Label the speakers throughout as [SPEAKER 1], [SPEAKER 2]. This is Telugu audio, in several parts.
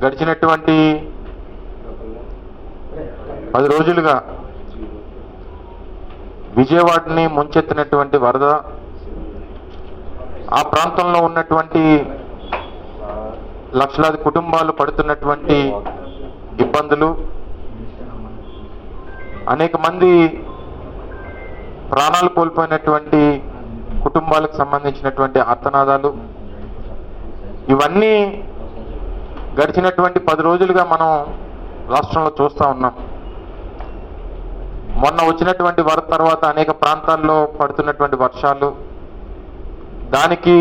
[SPEAKER 1] గడిచినటువంటి పది రోజులుగా విజయవాడని ముంచెత్తినటువంటి వరద ఆ ప్రాంతంలో ఉన్నటువంటి లక్షలాది కుటుంబాలు పడుతున్నటువంటి ఇబ్బందులు అనేక మంది ప్రాణాలు కోల్పోయినటువంటి కుటుంబాలకు సంబంధించినటువంటి ఆర్తనాదాలు ఇవన్నీ గడిచినటువంటి పది రోజులుగా మనం రాష్ట్రంలో చూస్తూ ఉన్నాం. మొన్న వచ్చినటువంటి వరద తర్వాత అనేక ప్రాంతాల్లో పడుతున్నటువంటి వర్షాలు. దానికి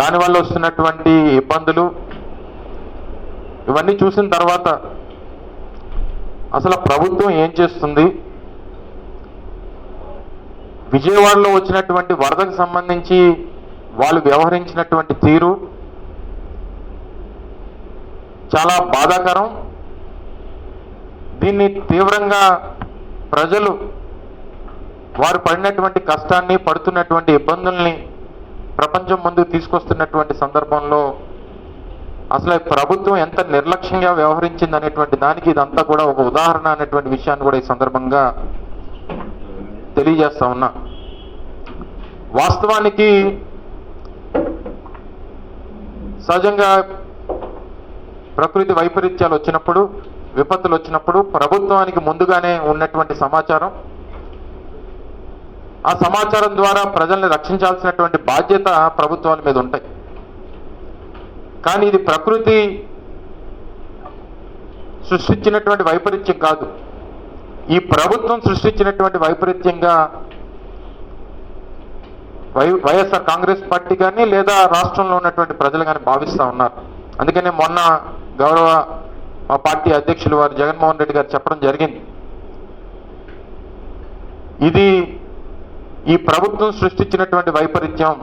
[SPEAKER 1] దానివల్ల వస్తున్నటువంటి ఇబ్బందులు. ఇవన్నీ చూసిన తర్వాత అసలు ప్రభుత్వం ఏం చేస్తుంది? విజయవాడలో వచ్చినటువంటి వరదకు సంబంధించి వాళ్ళు వ్యవహరించినటువంటి తీరు చాలా బాధాకరం. దీన్ని తీవ్రంగా ప్రజలు వారు పడినటువంటి కష్టాన్ని పడుతున్నటువంటి ఇబ్బందుల్ని ప్రపంచం ముందుకు తీసుకొస్తున్నటువంటి సందర్భంలో అసలు ప్రభుత్వం ఎంత నిర్లక్ష్యంగా వ్యవహరించింది అనేటువంటి దానికి ఇదంతా కూడా ఒక ఉదాహరణ అనేటువంటి విషయాన్ని కూడా ఈ సందర్భంగా తెలియజేస్తా ఉన్నా. వాస్తవానికి సహజంగా ప్రకృతి వైపరీత్యాలు వచ్చినప్పుడు విపత్తులు వచ్చినప్పుడు ప్రభుత్వానికి ముందుగానే ఉన్నటువంటి సమాచారం. ఆ సమాచారం ద్వారా ప్రజల్ని రక్షించాల్సినటువంటి బాధ్యత ప్రభుత్వాల మీద ఉంటాయి. కానీ ఇది ప్రకృతి సృష్టించినటువంటి వైపరీత్యం కాదు. ఈ ప్రభుత్వం సృష్టించినటువంటి వైపరీత్యంగా వై వైఎస్ఆర్ కాంగ్రెస్ పార్టీ కానీ లేదా రాష్ట్రంలో ఉన్నటువంటి ప్రజలు కానీ భావిస్తూ ఉన్నారు. అందుకనే మొన్న గౌరవ మా పార్టీ అధ్యక్షులు వారు జగన్మోహన్ రెడ్డి గారు చెప్పడం జరిగింది. ఇది ఈ ప్రభుత్వం సృష్టించినటువంటి వైపరీత్యం.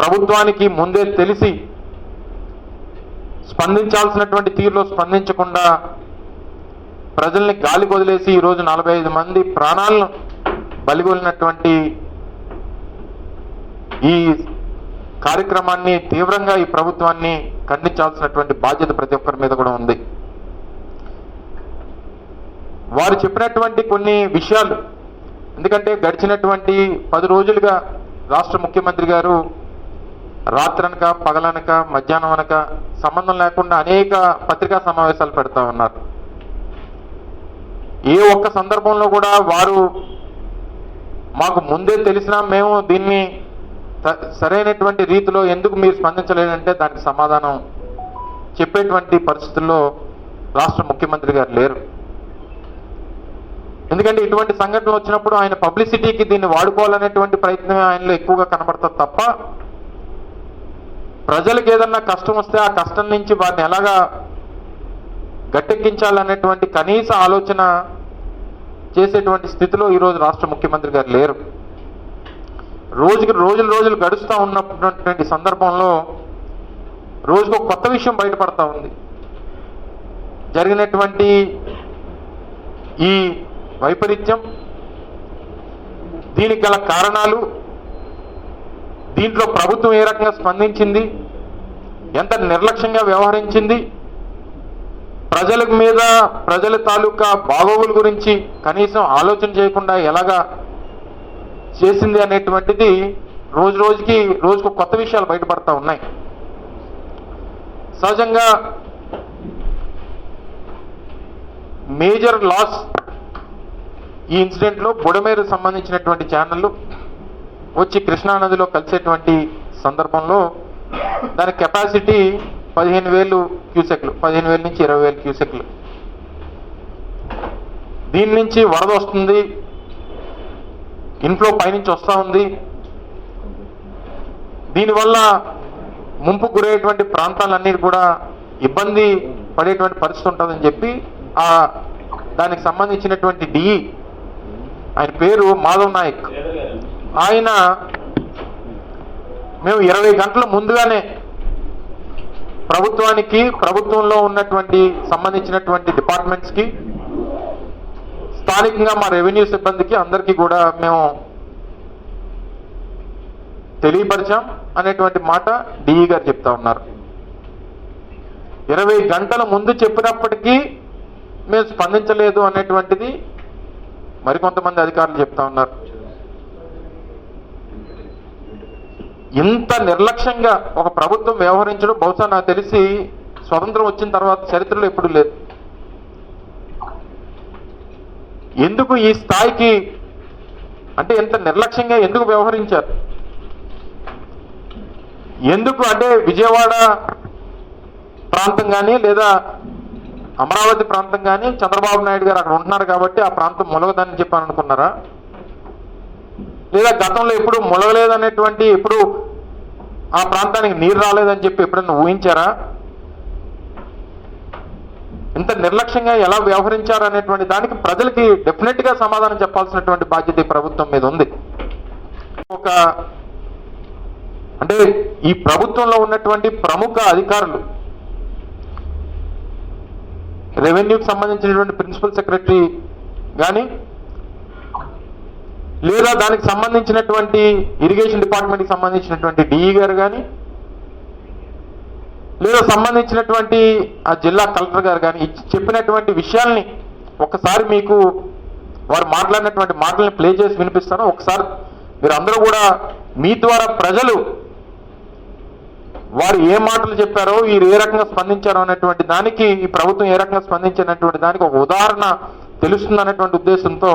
[SPEAKER 1] ప్రభుత్వానికి ముందే తెలిసి స్పందించాల్సినటువంటి తీరులో స్పందించకుండా ప్రజల్ని గాలి వదిలేసి ఈరోజు నలభై ఐదు మంది ప్రాణాలను బలిగొలినటువంటి ఈ కార్యక్రమాన్ని తీవ్రంగా ఈ ప్రభుత్వాన్ని ఖండించాల్సినటువంటి బాధ్యత ప్రతి ఒక్కరి మీద కూడా ఉంది. వారు చెప్పినటువంటి కొన్ని విషయాలు ఎందుకంటే గడిచినటువంటి పది రోజులుగా రాష్ట్ర ముఖ్యమంత్రి గారు రాత్రనక పగలనక మధ్యాహ్నం అనక సంబంధం లేకుండా అనేక పత్రికా సమావేశాలు పెడతా ఉన్నారు. ఏ ఒక్క సందర్భంలో కూడా వారు మాకు ముందే తెలిసినా మేము దీన్ని సరైనటువంటి రీతిలో ఎందుకు మీరు స్పందించలేదంటే దానికి సమాధానం చెప్పేటువంటి పరిస్థితుల్లో రాష్ట్ర ముఖ్యమంత్రి గారు లేరు. ఎందుకంటే ఇటువంటి సంఘటనలు వచ్చినప్పుడు ఆయన పబ్లిసిటీకి దీన్ని వాడుకోవాలనేటువంటి ప్రయత్నమే ఆయనలో ఎక్కువగా కనబడుతుంది తప్ప ప్రజలకు ఏదన్నా కష్టం వస్తే ఆ కష్టం నుంచి వారిని ఎలాగా గట్టెక్కించాలనేటువంటి కనీస ఆలోచన చేసేటువంటి స్థితిలో ఈరోజు రాష్ట్ర ముఖ్యమంత్రి గారు లేరు. రోజుకి రోజులు రోజులు గడుస్తూ ఉన్నటువంటి సందర్భంలో రోజుకు ఒక కొత్త విషయం బయటపడతా ఉంది. జరిగినటువంటి ఈ వైపరీత్యం దీనికి గల కారణాలు దీంట్లో ప్రభుత్వం ఏ రకంగా స్పందించింది ఎంత నిర్లక్ష్యంగా వ్యవహరించింది ప్రజల మీద ప్రజల తాలూకా బాగోగుల గురించి కనీసం ఆలోచన చేయకుండా ఎలాగా చేసింది అనేటువంటిది రోజు రోజుకి రోజుకు కొత్త విషయాలు బయటపడతా ఉన్నాయి. సహజంగా మేజర్ లాస్ ఈ ఇన్సిడెంట్లో బుడమేరు సంబంధించినటువంటి ఛానళ్ళు వచ్చి కృష్ణానదిలో కలిసేటువంటి సందర్భంలో దాని కెపాసిటీ పదిహేను వేలు క్యూసెక్లు పదిహేను వేల నుంచి ఇరవై వేలు క్యూసెక్లు. దీని నుంచి వరద వస్తుంది ఇంట్లో పైనుంచి వస్తూ ఉంది. దీనివల్ల ముంపు గురయ్యేటువంటి ప్రాంతాలన్నీ కూడా ఇబ్బంది పడేటువంటి పరిస్థితి ఉంటుందని చెప్పి ఆ దానికి సంబంధించినటువంటి డిఈ ఆయన పేరు మాధవ్ నాయక్. ఆయన మేము ఇరవై గంటల ముందుగానే ప్రభుత్వానికి ప్రభుత్వంలో ఉన్నటువంటి సంబంధించినటువంటి డిపార్ట్మెంట్స్కి స్థానికంగా మా రెవెన్యూ సిబ్బందికి అందరికీ కూడా మేము తెలియపరిచాం అనేటువంటి మాట డిఈ గారు చెప్తా ఉన్నారు. ఇరవై గంటల ముందు చెప్పినప్పటికీ మేము స్పందించలేదు అనేటువంటిది మరికొంతమంది అధికారులు చెప్తా ఉన్నారు. ఇంత నిర్లక్ష్యంగా ఒక ప్రభుత్వం వ్యవహరించడం బహుశా నాకు తెలిసి స్వతంత్రం వచ్చిన తర్వాత చరిత్రలో ఎప్పుడు లేదు. ఎందుకు ఈ స్థాయికి అంటే ఎంత నిర్లక్ష్యంగా ఎందుకు వ్యవహరించారు? ఎందుకు అంటే విజయవాడ ప్రాంతం కానీ లేదా అమరావతి ప్రాంతం కానీ చంద్రబాబు నాయుడు గారు అక్కడ ఉంటున్నారు కాబట్టి ఆ ప్రాంతం మొలగదని చెప్పని అనుకున్నారా లేదా గతంలో ఎప్పుడు మొలగలేదనేటువంటి ఎప్పుడు ఆ ప్రాంతానికి నీరు రాలేదని చెప్పి ఎప్పుడన్నా ఊహించారా? ఇంత నిర్లక్ష్యంగా ఎలా వ్యవహరించారు అనేటువంటి దానికి ప్రజలకి డెఫినెట్గా సమాధానం చెప్పాల్సినటువంటి బాధ్యత ఈ ప్రభుత్వం మీద ఉంది. ఒక అంటే ఈ ప్రభుత్వంలో ఉన్నటువంటి ప్రముఖ అధికారులు రెవెన్యూకి సంబంధించినటువంటి ప్రిన్సిపల్ సెక్రటరీ కానీ లేదా దానికి సంబంధించినటువంటి ఇరిగేషన్ డిపార్ట్మెంట్కి సంబంధించినటువంటి డిఈ గారు కానీ లేదా సంబంధించినటువంటి ఆ జిల్లా కలెక్టర్ గారు కానీ చెప్పినటువంటి విషయాల్ని ఒకసారి మీకు వారు మాట్లాడినటువంటి మాటల్ని ప్లే చేసి వినిపిస్తాను. ఒకసారి మీరు అందరూ కూడా మీ ద్వారా ప్రజలు వారు ఏ మాటలు చెప్పారో వీరు ఏ రకంగా స్పందించారో అనేటువంటి దానికి ఈ ప్రభుత్వం ఏ రకంగా స్పందించినటువంటి దానికి ఒక ఉదాహరణ తెలుస్తుంది అనేటువంటి ఉద్దేశంతో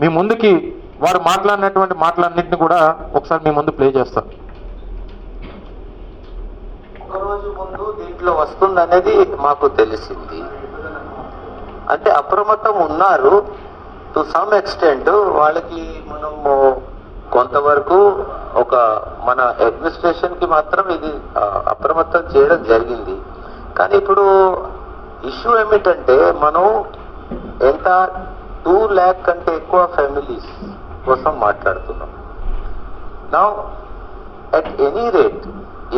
[SPEAKER 1] మీ ముందుకి వారు మాట్లాడినటువంటి మాటలన్నింటినీ కూడా ఒకసారి మీ ముందు ప్లే
[SPEAKER 2] చేస్తారు రోజు ముందు దీంట్లో వస్తుందనేది మాకు తెలిసింది. అంటే అప్రమత్తం ఉన్నారు. టు సమ్ ఎక్స్టెంట్ వాళ్ళకి మనము కొంతవరకు ఒక మన అడ్మినిస్ట్రేషన్కి మాత్రం ఇది అప్రమత్తం చేయడం జరిగింది. కానీ ఇప్పుడు ఇష్యూ ఏమిటంటే మనం ఎంత టూ ల్యాక్ కంటే ఎక్కువ ఫ్యామిలీస్ కోసం మాట్లాడుతున్నాం. నా అట్ ఎనీ రేట్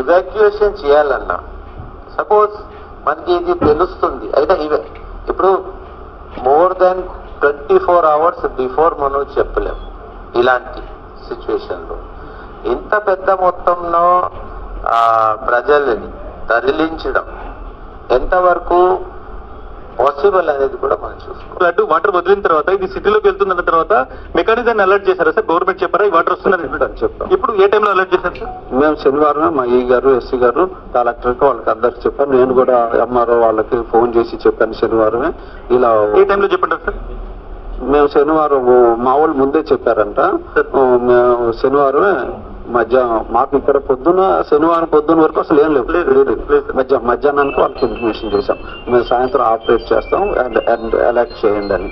[SPEAKER 2] ఇవాక్యుయేషన్ చేయాలన్నా. సపోజ్ మనకి ఇది తెలుస్తుంది. అయితే ఇవే ఇప్పుడు more than twenty four hours before మనం చెప్పలేము ఇలాంటి సిచ్యువేషన్లో ఇంత పెద్ద మొత్తంలో ప్రజల్ని తరలించడం ఎంతవరకు పాసిబుల్ అనేది కూడా మనం చూసుకోవాలి.
[SPEAKER 3] వాటర్ వదిలిన తర్వాత ఇది సిటీలోకి వెళ్తుందన్న తర్వాత మెకానిజం అలర్ట్ చేశారా సార్? గవర్నమెంట్ చెప్పారా ఈ వాటర్ వస్తుందని?
[SPEAKER 2] చెప్పారు, చెప్పారు.
[SPEAKER 3] ఇప్పుడు ఏ టైంలో అలర్ట్ చేశారు సార్?
[SPEAKER 2] మేము శనివారం మా ఈ గారు ఎస్సీ గారు కలెక్టర్కి వాళ్ళకి అందరికి చెప్పాను. నేను కూడా ఎంఆర్ఓ వాళ్ళకి ఫోన్ చేసి చెప్పాను శనివారమే. ఇలా
[SPEAKER 3] ఏ టైంలో చెప్పంటారు సార్?
[SPEAKER 2] మేము శనివారం మా వాళ్ళు ముందే చెప్పారంట. మేము శనివారమే మధ్యాహ్నం మాకు ఇక్కడ పొద్దున శనివారం పొద్దున వరకు అసలు ఏం లేవు.
[SPEAKER 3] లేదు,
[SPEAKER 2] లేదు. మధ్య మధ్యాహ్నానికి వాళ్ళకి ఇన్ఫర్మేషన్ చేశాం. మేము సాయంత్రం ఆపరేట్ చేస్తాం అండ్ అండ్ అలర్ట్ చేయండి అని.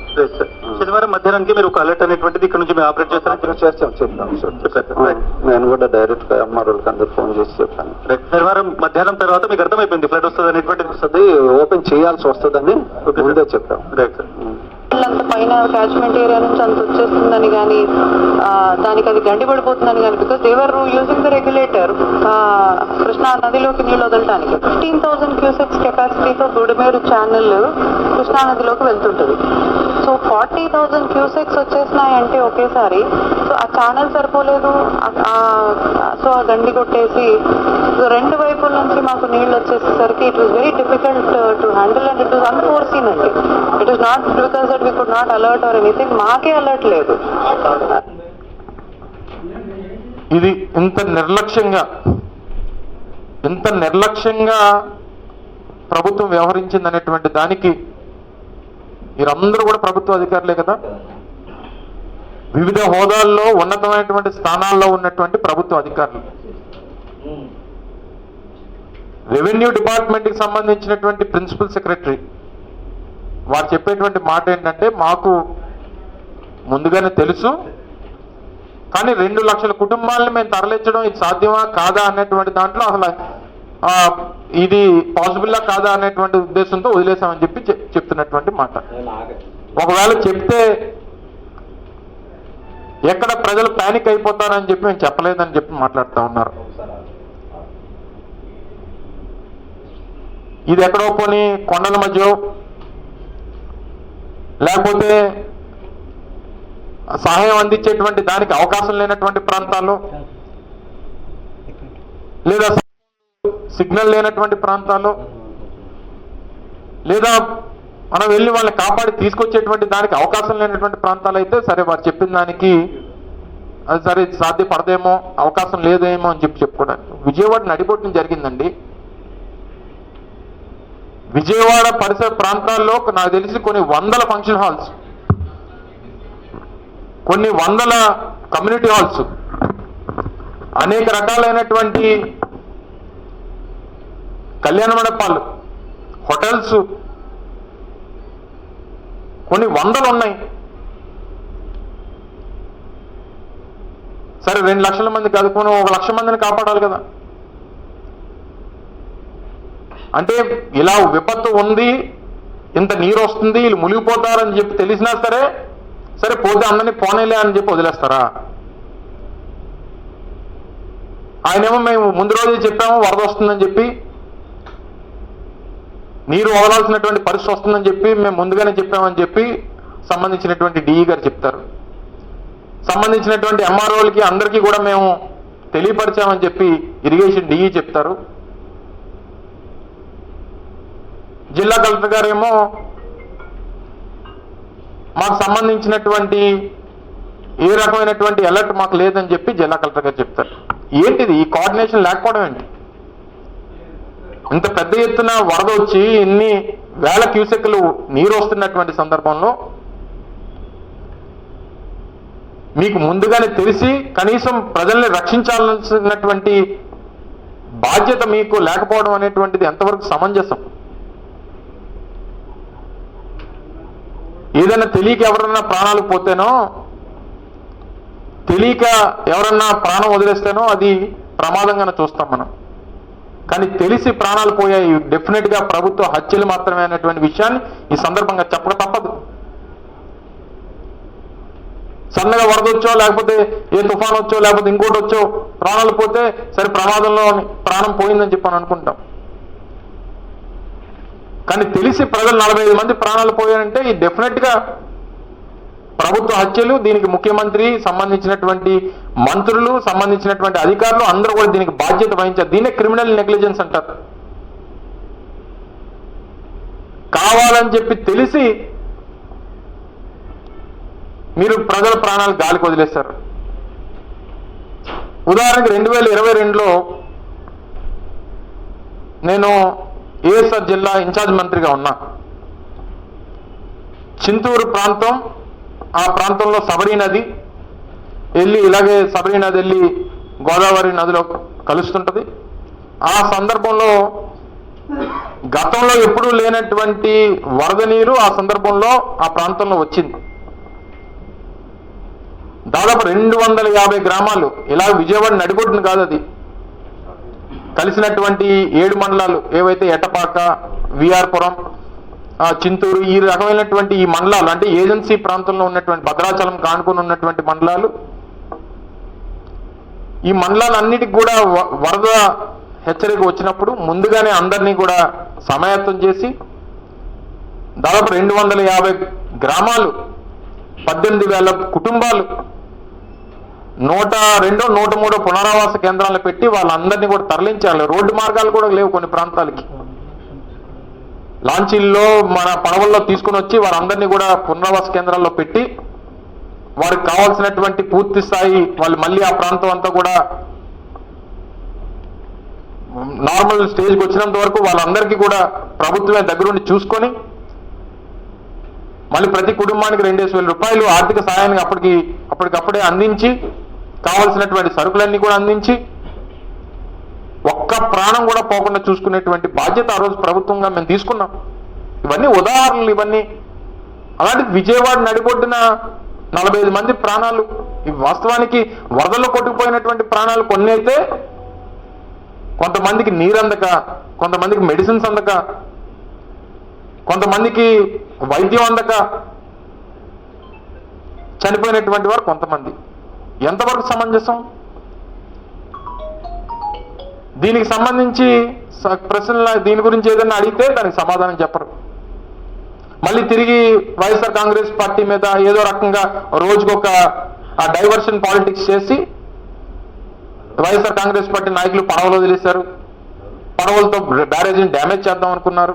[SPEAKER 3] శనివారం మధ్యాహ్నానికి మీరు ఒక అలర్ట్ అనేటువంటిది ఇక్కడ నుంచి మేము ఆపరేట్ చేస్తాం.
[SPEAKER 2] చేస్తాం చెప్తాం సార్ నేను కూడా డైరెక్ట్గా ఎంఆర్ఓకి అందరు ఫోన్ చేసి చెప్పాను.
[SPEAKER 3] శనివారం మధ్యాహ్నం తర్వాత మీకు అర్థమైపోయింది. ఫ్లడ్ వస్తుంది అనేటువంటిది
[SPEAKER 2] వస్తుంది. ఓపెన్ చేయాల్సి వస్తుందని ముందే చెప్పాం.
[SPEAKER 3] Right sir.
[SPEAKER 4] అంత పైన క్యాచ్మెంట్ ఏరియా నుంచి అంత వచ్చేస్తుందని కానీ దానికి అది గండి పడిపోతుందని కానీ because they're using the regulator Krishna నదిలోకి నీళ్ళు వదలటానికి. ఫిఫ్టీన్ థౌసండ్ క్యూసెక్స్ కెపాసిటీతో గుడిమేరు ఛానల్ కృష్ణా నదిలోకి వెళ్తుంటుంది. సో ఫార్టీ థౌసండ్ క్యూసెక్స్ వచ్చేసినాయంటే ఒకేసారి సో ఆ ఛానల్ సరిపోలేదు సో ఆ గండి కొట్టేసి సో రెండు మాకు నీళ్ళు వచ్చేసరికి it was very difficult to handle and it was unforeseen అండి it is not because that we could not alert or anything మాకే అలర్ట్ లేదు.
[SPEAKER 1] ఇది ఇంత నిర్లక్ష్యంగా ఇంత నిర్లక్ష్యంగా ప్రభుత్వం వ్యవహరించింది అనేటువంటి దానికి మీరందరూ కూడా ప్రభుత్వ అధికారులే కదా? వివిధ హోదాల్లో ఉన్నతమైనటువంటి స్థానాల్లో ఉన్నటువంటి ప్రభుత్వ అధికారులు. రెవెన్యూ డిపార్ట్మెంట్కి సంబంధించినటువంటి ప్రిన్సిపల్ సెక్రటరీ వారు చెప్పేటువంటి మాట ఏంటంటే మాకు ముందుగానే తెలుసు కానీ రెండు లక్షల కుటుంబాలను మేము తరలించడం ఇది సాధ్యమా కాదా అనేటువంటి దాంట్లో అసలు ఇది పాసిబుల్లా కాదా అనేటువంటి ఉద్దేశంతో వదిలేసామని చెప్పి చెప్- చెప్తున్నటువంటి మాట. ఒకవేళ చెప్తే ఎక్కడ ప్రజలు ప్యానిక్ అయిపోతారని చెప్పి మేము చెప్పలేదని చెప్పి మాట్లాడుతూ ఉన్నారు. ఇది ఎక్కడో పోని కొండల మధ్య లేకపోతే సహాయం అందించేటువంటి దానికి అవకాశం లేనటువంటి ప్రాంతాల్లో. లేదా సిగ్నల్ లేనటువంటి ప్రాంతాల్లో. లేదా మనం వెళ్ళి వాళ్ళని కాపాడి తీసుకొచ్చేటువంటి దానికి అవకాశం లేనటువంటి ప్రాంతాలు అయితే సరే వారు చెప్పిన దానికి అది సరే సాధ్యపడదేమో అవకాశం లేదేమో అని చెప్పి చెప్పుకోవడానికి. విజయవాడ నడిబొట్టున జరిగిందండి. విజయవాడ పరిసర ప్రాంతాల్లో నాకు తెలిసి కొన్ని వందల ఫంక్షన్ హాల్స్ కొన్ని వందల కమ్యూనిటీ హాల్స్ అనేక రకాలైనటువంటి కళ్యాణ మండపాలు హోటల్స్ కొన్ని వందలు ఉన్నాయి. సరే రెండు లక్షల మంది కాదు కొన్ని ఒక లక్ష మందిని కాపాడాలి కదా. అంటే ఇలా విపత్తు ఉంది ఇంత నీరు వస్తుంది వీళ్ళు మునిగిపోతారని చెప్పి తెలిసినా సరే సరే పోతే అందరినీ పోనేలే అని చెప్పి వదిలేస్తారా? ఆయనేమో మేము ముందు రోజే చెప్పాము వరద వస్తుందని చెప్పి నీరు వదలాల్సినటువంటి పరిస్థితి వస్తుందని చెప్పి మేము ముందుగానే చెప్పామని చెప్పి సంబంధించినటువంటి డిఈ గారు చెప్తారు. సంబంధించినటువంటి ఎంఆర్ఓలకి అందరికీ కూడా మేము తెలియపరిచామని చెప్పి ఇరిగేషన్ డిఈ చెప్తారు. జిల్లా కలెక్టర్ గారేమో మాకు సంబంధించినటువంటి ఏ రకమైనటువంటి అలర్ట్ మాకు లేదని చెప్పి జిల్లా కలెక్టర్ గారు చెప్తారు. ఏంటిది? ఈ కోఆర్డినేషన్ లేకపోవడం ఏంటి? ఇంత పెద్ద ఎత్తున వరద వచ్చి ఇన్ని వేల క్యూసెక్లు నీరు వస్తున్నటువంటి సందర్భంలో మీకు ముందుగానే తెలిసి కనీసం ప్రజల్ని రక్షించాల్సినటువంటి బాధ్యత మీకు లేకపోవడం అనేటువంటిది ఎంతవరకు సమంజసం? ఏదైనా తెలియక ఎవరన్నా ప్రాణాలు పోతేనో తెలియక ఎవరన్నా ప్రాణం వదిలేస్తేనో అది ప్రమాదంగానే చూస్తాం మనం. కానీ తెలిసి ప్రాణాలు పోయాయి డెఫినెట్గా ప్రభుత్వ హత్యలు మాత్రమే అనేటువంటి విషయాన్ని ఈ సందర్భంగా చెప్పక తప్పదు. సన్నగా వరదొచ్చో లేకపోతే ఏ తుఫాన్ వచ్చో లేకపోతే ఇంకోటి వచ్చో ప్రాణాలు పోతే సరే ప్రమాదంలో ప్రాణం పోయిందని చెప్పి అనుకుంటాం. కానీ తెలిసి ప్రజలు నలభై ఐదు మంది ప్రాణాలు పోయారంటే ఈ డెఫినెట్గా ప్రభుత్వ హత్యలు దీనికి ముఖ్యమంత్రి సంబంధించినటువంటి మంత్రులు సంబంధించినటువంటి అధికారులు అందరూ కూడా దీనికి బాధ్యత వహించారు. దీనే క్రిమినల్ నెగ్లిజెన్స్ అంటారు. కావాలని చెప్పి తెలిసి మీరు ప్రజల ప్రాణాలు గాలికి వదిలేస్తారు ఉదాహరణకి రెండు వేల ఇరవై రెండులో నేను ఏఎస్ఆర్ జిల్లా ఇన్ఛార్జ్ మంత్రిగా ఉన్నా. చింతూరు ప్రాంతం ఆ ప్రాంతంలో సబరీ నది వెళ్ళి ఇలాగే సబరీ నది వెళ్ళి గోదావరి నదిలో కలుస్తుంటుంది. ఆ సందర్భంలో గతంలో ఎప్పుడూ లేనటువంటి వరద నీరు ఆ సందర్భంలో ఆ ప్రాంతంలో వచ్చింది. దాదాపు రెండు వందల యాభై గ్రామాలు ఇలా విజయవాడ నడిబొట్టును కాదు అది. కలిసినటువంటి ఏడు మండలాలు ఏవైతే ఎటపాక విఆర్పురం చింతూరు ఈ రకమైనటువంటి ఈ మండలాలు అంటే ఏజెన్సీ ప్రాంతంలో ఉన్నటువంటి భద్రాచలం కానుకొని ఉన్నటువంటి మండలాలు ఈ మండలాలన్నిటికి కూడా వ- వరద హెచ్చరిక వచ్చినప్పుడు ముందుగానే అందరినీ కూడా సమాయత్తం చేసి దాదాపు రెండు వందల యాభై గ్రామాలు పద్దెనిమిది వేల కుటుంబాలు నూట రెండో నూట మూడో పునరావాస కేంద్రాలు పెట్టి వాళ్ళందరినీ కూడా తరలించాలి. రోడ్డు మార్గాలు కూడా లేవు కొన్ని ప్రాంతాలకి. లాంచీల్లో మన పడవల్లో తీసుకుని వచ్చి వారందరినీ కూడా పునరావాస కేంద్రాల్లో పెట్టి వారికి కావాల్సినటువంటి పూర్తి స్థాయి వాళ్ళు మళ్ళీ ఆ ప్రాంతం అంతా కూడా నార్మల్ స్టేజ్కి వచ్చినంత వరకు వాళ్ళందరికీ కూడా ప్రభుత్వమే దగ్గరుండి చూసుకొని మళ్ళీ ప్రతి కుటుంబానికి రెండేసి వేల రూపాయలు ఆర్థిక సహాయాన్ని అప్పటికి అప్పటికప్పుడే అందించి కావాల్సినటువంటి సరుకులన్నీ కూడా అందించి ఒక్క ప్రాణం కూడా పోకుండా చూసుకునేటువంటి బాధ్యత ఆ రోజు ప్రభుత్వంగా మేము తీసుకున్నాం. ఇవన్నీ ఉదాహరణలు ఇవన్నీ అలాంటి విజయవాడ నడిబొడ్డున నలభై ఐదు మంది ప్రాణాలు ఇవి వాస్తవానికి వరదల్లో కొట్టుకుపోయినటువంటి ప్రాణాలు కొన్ని అయితే కొంతమందికి నీరు అందక కొంతమందికి మెడిసిన్స్ అందక కొంతమందికి వైద్యం అందక చనిపోయినటువంటి వారు కొంతమంది. ఎంతవరకు సమంజసం? దీనికి సంబంధించి స- ప్రశ్నల దీని గురించి ఏదైనా అడిగితే దానికి సమాధానం చెప్పరు. మళ్ళీ తిరిగి వైఎస్ఆర్ కాంగ్రెస్ పార్టీ మీద ఏదో రకంగా రోజుకొక ఆ డైవర్షన్ పాలిటిక్స్ చేసి వైఎస్ఆర్ కాంగ్రెస్ పార్టీ నాయకులు పడవలు వదిలేశారు. పడవలతో బ్యారేజీని డ్యామేజ్ చేద్దాం అనుకున్నారు.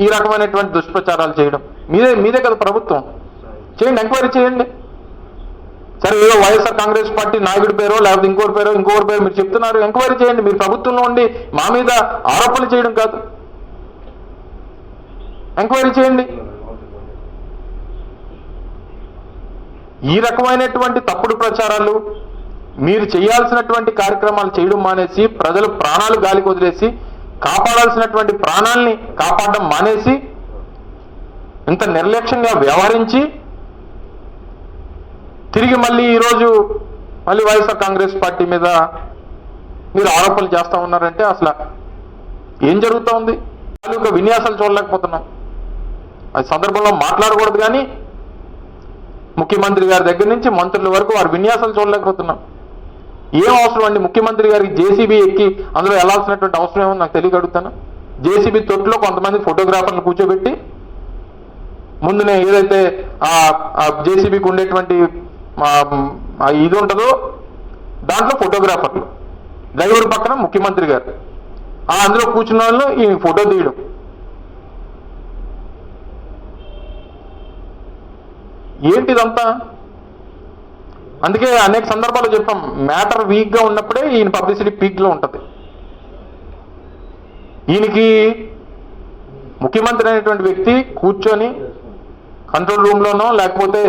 [SPEAKER 1] ఈ రకమైనటువంటి దుష్ప్రచారాలు చేయడం. మీదే మీదే కదా ప్రభుత్వం. చేయండి ఎంక్వైరీ చేయండి. సరే ఏదో వైఎస్ఆర్ కాంగ్రెస్ పార్టీ నాయకుడి పేరో లేకపోతే ఇంకోటి పేరో ఇంకోటి పేరు మీరు చెప్తున్నారు ఎంక్వైరీ చేయండి. మీరు ప్రభుత్వంలో ఉండి మా మీద ఆరోపణలు చేయడం కాదు. ఎంక్వైరీ చేయండి. ఈ రకమైనటువంటి తప్పుడు ప్రచారాలు మీరు చేయాల్సినటువంటి కార్యక్రమాలు చేయడం మానేసి ప్రజలు ప్రాణాలు గాలికి వదిలేసి కాపాడాల్సినటువంటి ప్రాణాల్ని కాపాడడం మానేసి ఇంత నిర్లక్ష్యంగా వ్యవహరించి తిరిగి మళ్ళీ ఈరోజు మళ్ళీ వైఎస్ఆర్ కాంగ్రెస్ పార్టీ మీద మీరు ఆరోపణలు చేస్తూ ఉన్నారంటే అసలు ఏం జరుగుతూ ఉంది? తాలూకా విన్యాసాలు చూడలేకపోతున్నాం. అది సందర్భంలో మాట్లాడకూడదు కానీ ముఖ్యమంత్రి గారి దగ్గర నుంచి మంత్రుల వరకు వారి విన్యాసాలు చూడలేకపోతున్నాం. ఏం అవసరం అండి? ముఖ్యమంత్రి గారికి జేసీబీ ఎక్కి అందులో వెళ్ళాల్సినటువంటి అవసరం ఏమో నాకు తెలియక అడుగుతాను. జేసీబీ తొట్టులో కొంతమంది ఫోటోగ్రాఫర్లు కూర్చోబెట్టి ముందునే ఏదైతే ఆ జేసీబీకి ఉండేటువంటి ఇది ఉంటుందో దాంట్లో ఫోటోగ్రాఫర్లు డ్రైవర్ పక్కన ముఖ్యమంత్రి గారు. ఆ అందులో కూర్చున్న వాళ్ళు ఈ ఫోటో తీయడం. ఏంటిదంతా? అందుకే అనేక సందర్భాలు చెప్పాం మ్యాటర్ వీక్గా ఉన్నప్పుడే ఈయన పబ్లిసిటీ పీక్లో ఉంటుంది. ఈయనకి ముఖ్యమంత్రి అనేటువంటి వ్యక్తి కూర్చొని కంట్రోల్ రూమ్ లోనో లేకపోతే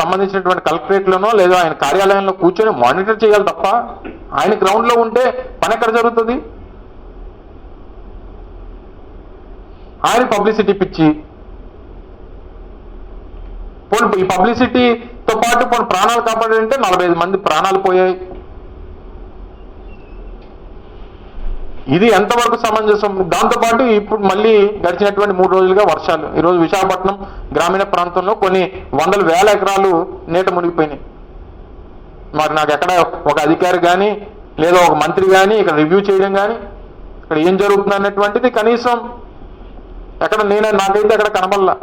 [SPEAKER 1] సంబంధించినటువంటి కలెక్టరేట్ లోనో లేదా ఆయన కార్యాలయంలో కూర్చొని మానిటర్ చేయాలి తప్ప ఆయన గ్రౌండ్లో ఉంటే పని ఎక్కడ జరుగుతుంది? ఆయన పబ్లిసిటీ పిచ్చి. పోనీ ఈ పబ్లిసిటీతో పాటు పోనీ ప్రాణాలు కాపాడాలంటే నలభై ఐదు మంది ప్రాణాలు పోయాయి. ఇది ఎంతవరకు సమంజసం? దాంతోపాటు ఇప్పుడు మళ్ళీ గడిచినటువంటి మూడు రోజులుగా వర్షాలు. ఈరోజు విశాఖపట్నం గ్రామీణ ప్రాంతంలో కొన్ని వందల వేల ఎకరాలు నీట మునిగిపోయినాయి. మరి నాకు ఎక్కడ ఒక అధికారి కానీ లేదా ఒక మంత్రి కానీ ఇక్కడ రివ్యూ చేయడం కానీ ఇక్కడ ఏం జరుగుతుంది అన్నటువంటిది కనీసం ఎక్కడ నేనే నాకైతే అక్కడ కనబడలా.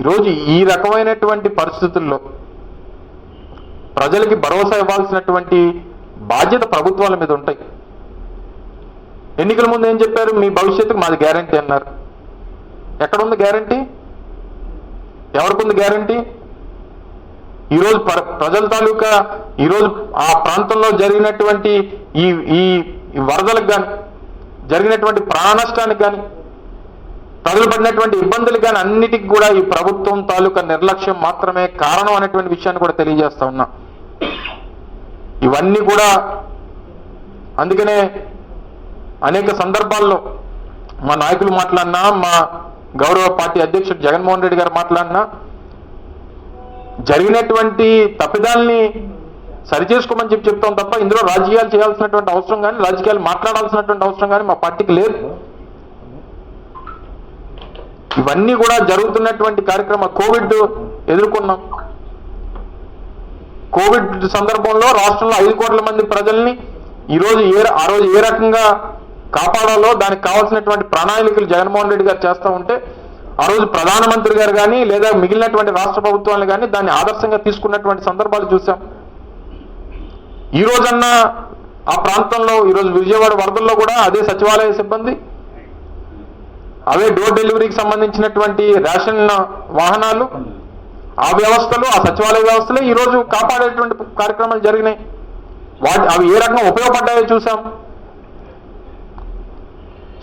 [SPEAKER 1] ఈరోజు ఈ రకమైనటువంటి పరిస్థితుల్లో ప్రజలకి భరోసా ఇవ్వాల్సినటువంటి బాధ్యత ప్రభుత్వాల మీద ఉంటాయి. ఎన్నికల ముందు ఏం చెప్పారు? మీ భవిష్యత్తుకు మాది గ్యారంటీ అన్నారు. ఎక్కడుంది గ్యారంటీ? ఎవరికి ఉంది గ్యారంటీ? ఈరోజు ప్ర- ప్రజల తాలూకా ఈరోజు ఆ ప్రాంతంలో జరిగినటువంటి ఈ ఈ ఈ వరదలకు కానీ జరిగినటువంటి ప్రాణ నష్టానికి కానీ ప్రజలు పడినటువంటి ఇబ్బందులు కానీ అన్నిటికి కూడా ఈ ప్రభుత్వం తాలూకా నిర్లక్ష్యం మాత్రమే కారణం అనేటువంటి విషయాన్ని కూడా తెలియజేస్తా ఉన్నా. ఇవన్నీ కూడా అందుకనే అనేక సందర్భాల్లో మా నాయకులు మాట్లాడినా మా గౌరవ పార్టీ అధ్యక్షుడు జగన్మోహన్ రెడ్డి గారు మాట్లాడినా జరిగినటువంటి తప్పిదాల్ని సరిచేసుకోమని చెప్పి చెప్తాం తప్ప ఇందులో రాజకీయాలు చేయాల్సినటువంటి అవసరం కానీ రాజకీయాలు మాట్లాడాల్సినటువంటి అవసరం కానీ మా పార్టీకి లేదు. ఇవన్నీ కూడా జరుగుతున్నటువంటి కార్యక్రమ కోవిడ్ ఎదుర్కొన్నాం. కోవిడ్ సందర్భంలో రాష్ట్రంలో ఐదు కోట్ల మంది ప్రజల్ని ఈరోజు ఏ ఆ రోజు ఏ రకంగా కాపాడాలో దానికి కావాల్సినటువంటి ప్రణాళికలు జగన్మోహన్ రెడ్డి గారు చేస్తూ ఉంటే ఆ రోజు ప్రధానమంత్రి గారు కానీ లేదా మిగిలినటువంటి రాష్ట్ర ప్రభుత్వాలు కానీ దాన్ని ఆదర్శంగా తీసుకున్నటువంటి సందర్భాలు చూసాం ఈ రోజన్నా ఆ ప్రాంతంలో ఈరోజు విజయవాడ వరదల్లో కూడా అదే సచివాలయ సిబ్బంది అవే డోర్ డెలివరీకి సంబంధించినటువంటి రేషన్ వాహనాలు ఆ వ్యవస్థలు ఆ సచివాలయ వ్యవస్థలే ఈరోజు కాపాడేటువంటి కార్యక్రమాలు జరిగినాయి. వాటి అవి ఏ రకంగా ఉపయోగపడ్డాయో చూసాం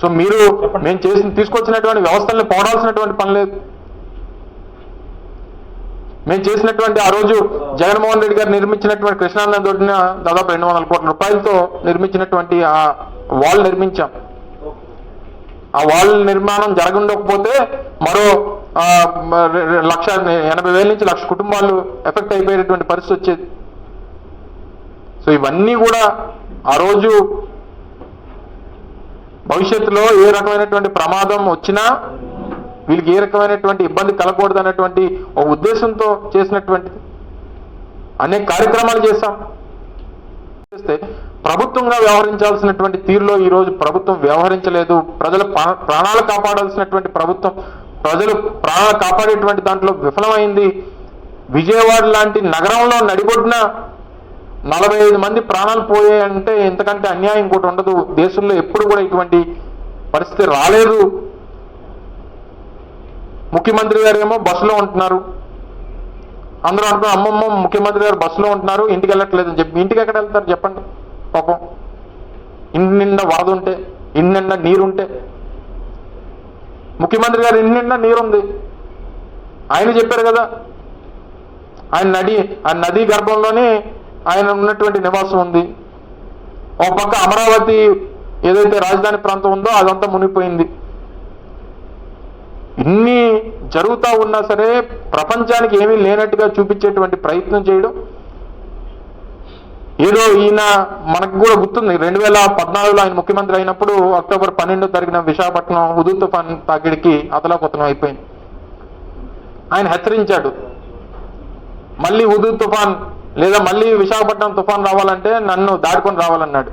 [SPEAKER 1] సో మీరు మేము చేసిన తీసుకొచ్చినటువంటి వ్యవస్థల్ని పోడాల్సినటువంటి పని లేదు. మేము చేసినటువంటి ఆ రోజు జగన్మోహన్ రెడ్డి గారు నిర్మించినటువంటి కృష్ణానంద దొడ్డిన దాదాపు రెండు వందల కోట్ల రూపాయలతో నిర్మించినటువంటి ఆ వాల్ నిర్మించాం. ఆ వాల్ నిర్మాణం జరగకపోతే మరో లక్ష ఎనభై వేల నుంచి లక్ష కుటుంబాలు ఎఫెక్ట్ అయిపోయేటటువంటి పరిస్థితి వచ్చేది. సో ఇవన్నీ కూడా ఆ రోజు భవిష్యత్తులో ఏ రకమైనటువంటి ప్రమాదం వచ్చినా వీళ్ళకి ఏ రకమైనటువంటి ఇబ్బంది కలగకూడదు అనేటువంటి ఒక ఉద్దేశంతో చేసినటువంటిది. అనేక కార్యక్రమాలు చేశాం. చేస్తే ప్రభుత్వంగా వ్యవహరించాల్సినటువంటి తీరులో ఈ రోజు ప్రభుత్వం వ్యవహరించలేదు. ప్రజల ప్రాణాలు కాపాడాల్సినటువంటి ప్రభుత్వం ప్రజలు ప్రాణాలు కాపాడేటువంటి దాంట్లో విఫలమైంది. విజయవాడ లాంటి నగరంలో నడిబొడ్డిన నలభై ఐదు మంది ప్రాణాలు పోయాయంటే ఎంతకంటే అన్యాయం ఇంకోటి ఉండదు. దేశంలో ఎప్పుడు కూడా ఇటువంటి పరిస్థితి రాలేదు. ముఖ్యమంత్రి గారు ఏమో బస్సులో ఉంటున్నారు. అందరూ అంటున్నారు అమ్మమ్మ ముఖ్యమంత్రి గారు బస్సులో ఉంటున్నారు ఇంటికి వెళ్ళట్లేదు అని చెప్పి. ఇంటికి ఎక్కడ వెళ్తారు చెప్పండి? పాపం. ఇన్ని నిండా వాదు ఉంటే ఇంటి నిండా నీరుంటే. ముఖ్యమంత్రి గారు ఇంటి నిండా నీరుంది. ఆయన చెప్పారు కదా ఆయన నది ఆ నదీ గర్భంలోనే ఆయన ఉన్నటువంటి నివాసం ఉంది. ఒక పక్క అమరావతి ఏదైతే రాజధాని ప్రాంతం ఉందో అదంతా మునిగిపోయింది. ఇన్ని జరుగుతూ ఉన్నా సరే ప్రపంచానికి ఏమీ లేనట్టుగా చూపించేటువంటి ప్రయత్నం చేయడం ఏదో ఈయన మనకు కూడా గుర్తుంది. రెండు వేల పద్నాలుగులో ఆయన ముఖ్యమంత్రి అయినప్పుడు అక్టోబర్ పన్నెండో జరిగిన విశాఖపట్నం హుదూ తుఫాన్ తాకిడికి అతలాకుతలం అయిపోయింది. ఆయన హెచ్చరించాడు. మళ్ళీ హుదూ తుఫాన్ లేదా మళ్ళీ విశాఖపట్నం తుఫాన్ రావాలంటే నన్ను దాడుకొని రావాలన్నాడు.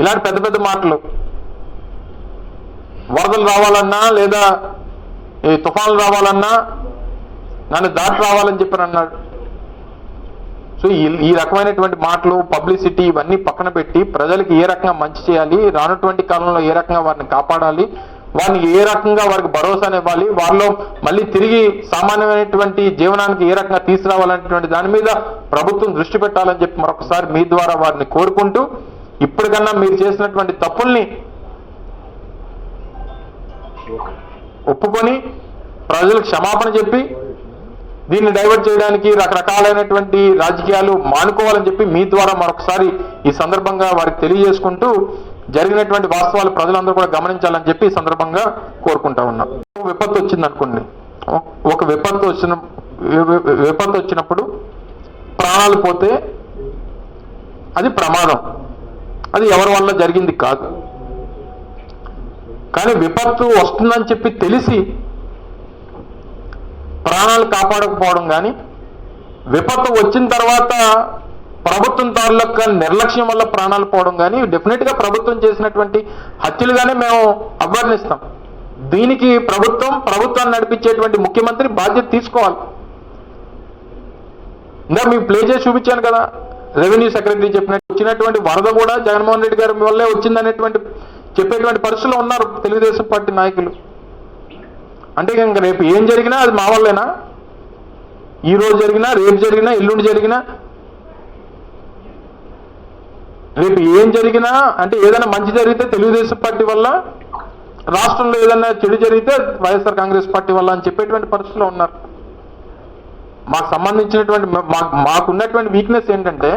[SPEAKER 1] ఇలాంటి పెద్ద పెద్ద మాటలు. వరదలు రావాలన్నా లేదా ఈ తుఫాన్లు రావాలన్నా నన్ను దాటి రావాలని చెప్పని అన్నాడు సో ఈ ఈ రకమైనటువంటి మాటలు పబ్లిసిటీ ఇవన్నీ పక్కన పెట్టి ప్రజలకు ఏ రకంగా మంచి చేయాలి రానటువంటి కాలంలో ఏ రకంగా వారిని కాపాడాలి వారిని ఏ రకంగా వారికి భరోసానివ్వాలి వారిలో మళ్ళీ తిరిగి సామాన్యమైనటువంటి జీవనానికి ఏ రకంగా తీసుకురావాలనేటువంటి దాని మీద ప్రభుత్వం దృష్టి పెట్టాలని చెప్పి మరొకసారి మీ ద్వారా వారిని కోరుకుంటూ ఇప్పటికన్నా మీరు చేసినటువంటి తప్పుల్ని ఒప్పుకొని ప్రజలకు క్షమాపణ చెప్పి దీన్ని డైవర్ట్ చేయడానికి రకరకాలైనటువంటి రాజకీయాలు మానుకోవాలని చెప్పి మీ ద్వారా మరొకసారి ఈ సందర్భంగా వారికి తెలియజేసుకుంటూ జరిగినటువంటి వాస్తవాలు ప్రజలందరూ కూడా గమనించాలని చెప్పి ఈ సందర్భంగా కోరుకుంటా ఉన్నాం. విపత్తు వచ్చింది అనుకోండి. ఒక విపత్తు వచ్చిన విపత్తు వచ్చినప్పుడు ప్రాణాలు పోతే అది ప్రమాదం. అది ఎవరి వల్ల జరిగింది కాదు. కానీ విపత్తు వస్తుందని చెప్పి తెలిసి ప్రాణాలు కాపాడకపోవడం కానీ విపత్తు వచ్చిన తర్వాత ప్రభుత్వం తాలూకా నిర్లక్ష్యం వల్ల ప్రాణాలు పోవడం కానీ డెఫినెట్గా ప్రభుత్వం చేసినటువంటి హత్యలుగానే మేము అభ్యర్థిస్తాం దీనికి ప్రభుత్వం ప్రభుత్వాన్ని నడిపించేటువంటి ముఖ్యమంత్రి బాధ్యత తీసుకోవాలి. ఇంకా మీకు ప్లే చేసి చూపించాను కదా రెవెన్యూ సెక్రటరీ చెప్పినట్టు వచ్చినటువంటి వరద కూడా జగన్మోహన్ రెడ్డి గారి వల్లే వచ్చిందనేటువంటి చెప్పేటువంటి పరిస్థితుల్లో ఉన్నారు తెలుగుదేశం పార్టీ నాయకులు. అంటే ఇంక రేపు ఏం జరిగినా అది మా వల్లేనా? ఈరోజు జరిగినా రేపు జరిగినా ఎల్లుండి జరిగినా? రేపు ఏం జరిగినా అంటే ఏదైనా మంచి జరిగితే తెలుగుదేశం పార్టీ వల్ల రాష్ట్రంలో ఏదైనా చెడు జరిగితే వైఎస్ఆర్ కాంగ్రెస్ పార్టీ వల్ల అని చెప్పేటువంటి పరిస్థితిలో ఉన్నారు. మాకు సంబంధించినటువంటి మాకున్నటువంటి వీక్నెస్ ఏంటంటే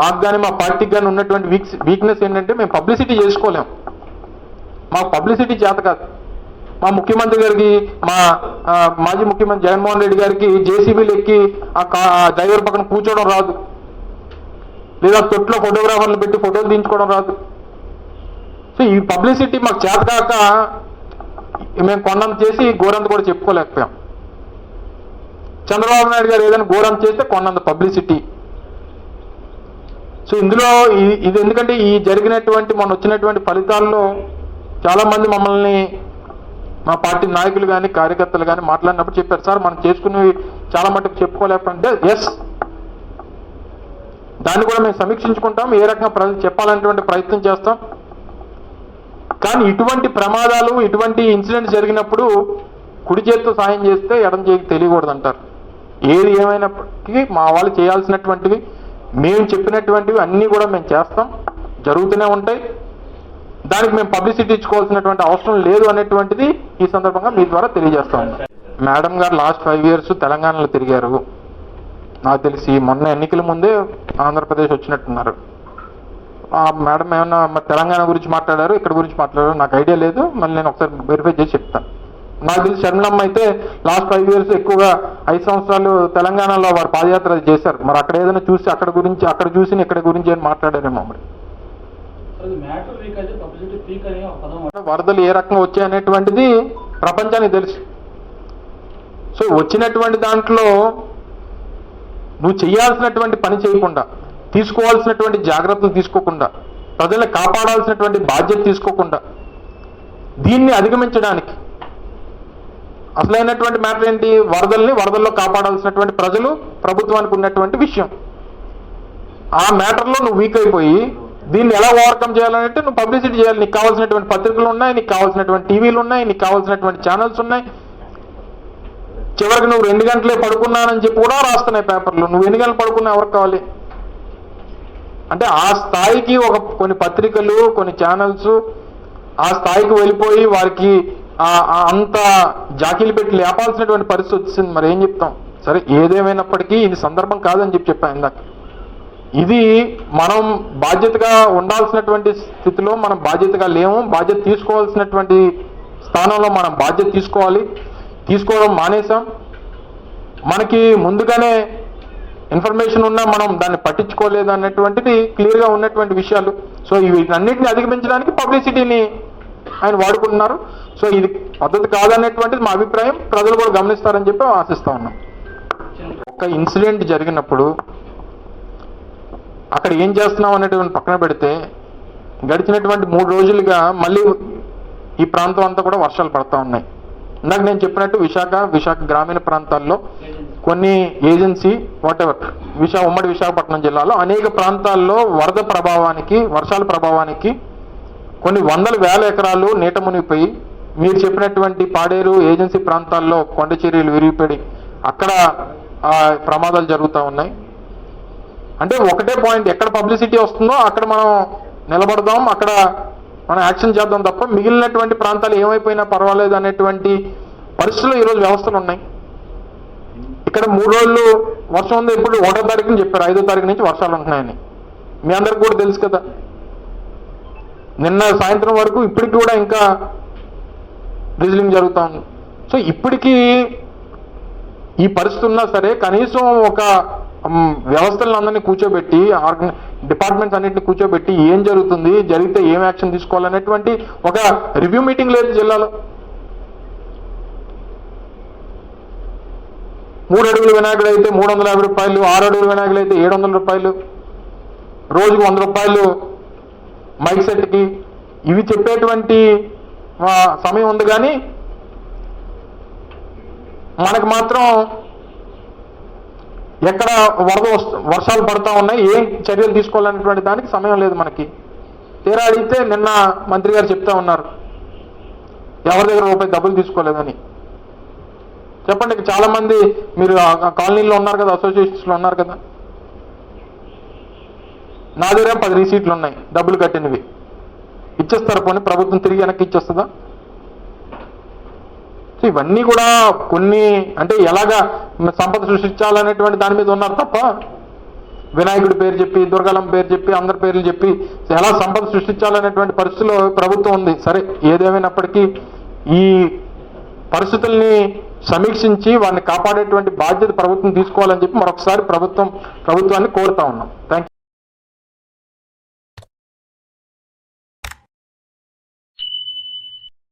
[SPEAKER 1] మాకు కానీ మా పార్టీకి కానీ ఉన్నటువంటి వీక్ వీక్నెస్ ఏంటంటే మేము పబ్లిసిటీ చేసుకోలేము మాకు పబ్లిసిటీ చేత కాదు. మా ముఖ్యమంత్రి గారికి మా మాజీ ముఖ్యమంత్రి జగన్మోహన్ రెడ్డి గారికి జేసీబీలు ఎక్కి ఆ కా- డ్రైవర్ పక్కన కూర్చోవడం రాదు. లేదా తొట్లో ఫోటోగ్రాఫర్లు పెట్టి ఫోటోలు తీయించుకోవడం రాదు. సో ఈ పబ్లిసిటీ మాకు చేత కాక మేము కొండంత చేసి గోరంత కూడా చెప్పుకోలేకపోయాం. చంద్రబాబు నాయుడు గారు ఏదైనా ఘోరం చేస్తే కొండంత పబ్లిసిటీ. సో ఇందులో ఇది ఎందుకంటే ఈ జరిగినటువంటి మొన్న వచ్చినటువంటి ఫలితాల్లో చాలామంది మమ్మల్ని మా పార్టీ నాయకులు కానీ కార్యకర్తలు కానీ మాట్లాడినప్పుడు చెప్పారు సార్ మనం చేసుకునేవి చాలా మటుకు చెప్పుకోలేకపోతే ఎస్ దాన్ని కూడా మేము సమీక్షించుకుంటాం ఏ రకంగా ప్రజలు చెప్పాలనేటువంటి ప్రయత్నం చేస్తాం. కానీ ఇటువంటి ప్రమాదాలు ఇటువంటి ఇన్సిడెంట్ జరిగినప్పుడు కుడి చేతితో సాయం చేస్తే ఎడం చేతికి తెలియకూడదు అంటారు ఏది ఏమైనప్పటికీ మా వాళ్ళు చేయాల్సినటువంటివి మేము చెప్పినటువంటివి అన్నీ కూడా మేము చేస్తాం. జరుగుతూనే ఉంటాయి. దానికి మేము పబ్లిసిటీ ఇచ్చుకోవాల్సినటువంటి అవసరం లేదు అనేటువంటిది ఈ సందర్భంగా మీ ద్వారా తెలియజేస్తాం మేడం గారు లాస్ట్ ఫైవ్ ఇయర్స్ తెలంగాణలో తిరిగారు. నాకు తెలిసి మొన్న ఎన్నికల ముందే ఆంధ్రప్రదేశ్ వచ్చినట్టున్నారు. ఆ మేడం ఏమన్నా మరి తెలంగాణ గురించి మాట్లాడారు? ఇక్కడ గురించి మాట్లాడారు. నాకు ఐడియా లేదు. మళ్ళీ నేను ఒకసారి వెరిఫై చేసి చెప్తాను నాకు తెలిసి షర్మిలమ్మ అయితే లాస్ట్ ఫైవ్ ఇయర్స్ ఎక్కువగా ఐదు సంవత్సరాలు తెలంగాణలో వారు పాదయాత్ర చేశారు. మరి అక్కడ ఏదైనా చూసి అక్కడ గురించి అక్కడ చూసి ఇక్కడ గురించి అని మాట్లాడారేమో మరి. వరదలు ఏ రకంగా వచ్చాయనేటువంటిది ప్రపంచానికి తెలుసు. సో వచ్చినటువంటి దాంట్లో నువ్వు చేయాల్సినటువంటి పని చేయకుండా తీసుకోవాల్సినటువంటి జాగ్రత్తలు తీసుకోకుండా ప్రజల్ని కాపాడాల్సినటువంటి బాధ్యత తీసుకోకుండా దీన్ని అధిగమించడానికి అసలైనటువంటి మ్యాటర్ ఏంటి? వరదల్ని వరదల్లో కాపాడాల్సినటువంటి ప్రజలు ప్రభుత్వానికి ఉన్నటువంటి విషయం. ఆ మ్యాటర్లో నువ్వు వీక్ అయిపోయి దీన్ని ఎలా ఓవర్కమ్ చేయాలంటే నువ్వు పబ్లిసిటీ చేయాలి. నీకు కావాల్సినటువంటి పత్రికలు ఉన్నాయి నీకు కావాల్సినటువంటి టీవీలు ఉన్నాయి నీకు కావాల్సినటువంటి ఛానల్స్ ఉన్నాయి. చివరికి నువ్వు రెండు గంటలే పడుకున్నానని చెప్పి కూడా రాస్తున్నాయి పేపర్లు. నువ్వు ఎన్ని గంటలు పడుకున్నా ఎవరికి కావాలి? అంటే ఆ స్థాయికి ఒక కొన్ని పత్రికలు కొన్ని ఛానల్స్ ఆ స్థాయికి వెళ్ళిపోయి వారికి అంత జాకీలు పెట్టి లేపాల్సినటువంటి పరిస్థితి వచ్చింది. మరి ఏం చెప్తాం? సరే ఏదేమైనప్పటికీ ఇది సందర్భం కాదని చెప్పి చెప్పాను ఇందాక. ఇది మనం బాధ్యతగా ఉండాల్సినటువంటి స్థితిలో మనం బాధ్యతగా లేము. బాధ్యత తీసుకోవాల్సినటువంటి స్థానంలో మనం బాధ్యత తీసుకోవాలి. తీసుకోవడం మానేసాం మనకి ముందుగానే ఇన్ఫర్మేషన్ ఉన్నా మనం దాన్ని పట్టించుకోలేదు అన్నటువంటిది క్లియర్గా ఉన్నటువంటి విషయాలు. సో వీటన్నిటిని అధిగమించడానికి పబ్లిసిటీని ఆయన వాడుకుంటున్నారు. సో ఇది పద్ధతి కాదనేటువంటిది మా అభిప్రాయం. ప్రజలు కూడా గమనిస్తారని చెప్పి ఆశిస్తా ఉన్నాం. ఒక ఇన్సిడెంట్ జరిగినప్పుడు అక్కడ ఏం చేస్తున్నాం అనేటువంటి పక్కన పెడితే గడిచినటువంటి మూడు రోజులుగా మళ్ళీ ఈ ప్రాంతం అంతా కూడా వర్షాలు పడతా ఉన్నాయి. ఇందాక నేను చెప్పినట్టు విశాఖ విశాఖ గ్రామీణ ప్రాంతాల్లో కొన్ని ఏజెన్సీ వాటెవర్ విశా ఉమ్మడి విశాఖపట్నం జిల్లాలో అనేక ప్రాంతాల్లో వరద ప్రభావానికి వర్షాల ప్రభావానికి కొన్ని వందల వేల ఎకరాలు నీట మునిగిపోయి మీరు చెప్పినటువంటి పాడేరు ఏజెన్సీ ప్రాంతాల్లో కొండ చర్యలు విరిగిపడి అక్కడ ప్రమాదాలు జరుగుతూ ఉన్నాయి. అంటే ఒకటే పాయింట్ ఎక్కడ పబ్లిసిటీ వస్తుందో అక్కడ మనం నిలబడదాం అక్కడ మనం యాక్షన్ చేద్దాం తప్ప మిగిలినటువంటి ప్రాంతాలు ఏమైపోయినా పర్వాలేదు అనేటువంటి పరిస్థితులు ఈరోజు వ్యవస్థలు ఉన్నాయి. ఇక్కడ మూడు రోజులు వర్షం ఉంది ఇప్పుడు ఒకటో తారీఖుని చెప్పారు ఐదో తారీఖు నుంచి వర్షాలు ఉంటున్నాయని. మీ అందరికి కూడా తెలుసు కదా. నిన్న సాయంత్రం వరకు ఇప్పటికి కూడా ఇంకా డ్రిజిలింగ్ జరుగుతూ ఉంది. సో ఇప్పటికీ ఈ పరిస్థితి ఉన్నా సరే కనీసం ఒక వ్యవస్థలను అందరినీ కూర్చోబెట్టి ఆర్గన డిపార్ట్మెంట్స్ అన్నింటిని కూర్చోబెట్టి ఏం జరుగుతుంది జరిగితే ఏం యాక్షన్ తీసుకోవాలనేటువంటి ఒక రివ్యూ మీటింగ్ లేదు జిల్లాలో. మూడు అడుగులు వినాయకుడు అయితే మూడు వందల యాభై రూపాయలు ఆరు అడుగులు వినాయకుడు అయితే ఏడు వందల రూపాయలు. రోజుకు వంద రూపాయలు మైక్ సెట్కి. ఇవి చెప్పేటువంటి సమయం ఉంది కానీ మనకు మాత్రం ఎక్కడ వరద వర్షాలు పడతా ఉన్నాయి ఏం చర్యలు తీసుకోవాలనేటువంటి దానికి సమయం లేదు మనకి. తీరా అడిగితే నిన్న మంత్రి గారు చెప్తా ఉన్నారు. ఎవరి దగ్గర రూపాయి డబ్బులు తీసుకోలేదని. చెప్పండి చాలామంది చాలా మంది మీరు కాలనీలో ఉన్నారు కదా అసోసియేషన్స్లో ఉన్నారు కదా. నా దగ్గర పది రీసీట్లు ఉన్నాయి డబ్బులు కట్టినవి. ఇచ్చేస్తారు పోనీ ప్రభుత్వం తిరిగి వెనక్కి ఇచ్చేస్తుందా? ఇవన్నీ కూడా కొన్ని అంటే ఎలాగా సంపద సృష్టించాలనేటువంటి దాని మీద ఉన్నారు తప్ప వినాయకుడి పేరు చెప్పి దుర్గలం పేరు చెప్పి అందరి పేర్లు చెప్పి ఎలా సంపద సృష్టించాలనేటువంటి పరిస్థితిలో ప్రభుత్వం ఉంది. సరే ఏదేమైనప్పటికీ ఈ పరిస్థితుల్ని సమీక్షించి వారిని కాపాడేటువంటి బాధ్యత ప్రభుత్వం తీసుకోవాలని చెప్పి మరొకసారి ప్రభుత్వం ప్రభుత్వాన్ని కోరుతా ఉన్నాం. థ్యాంక్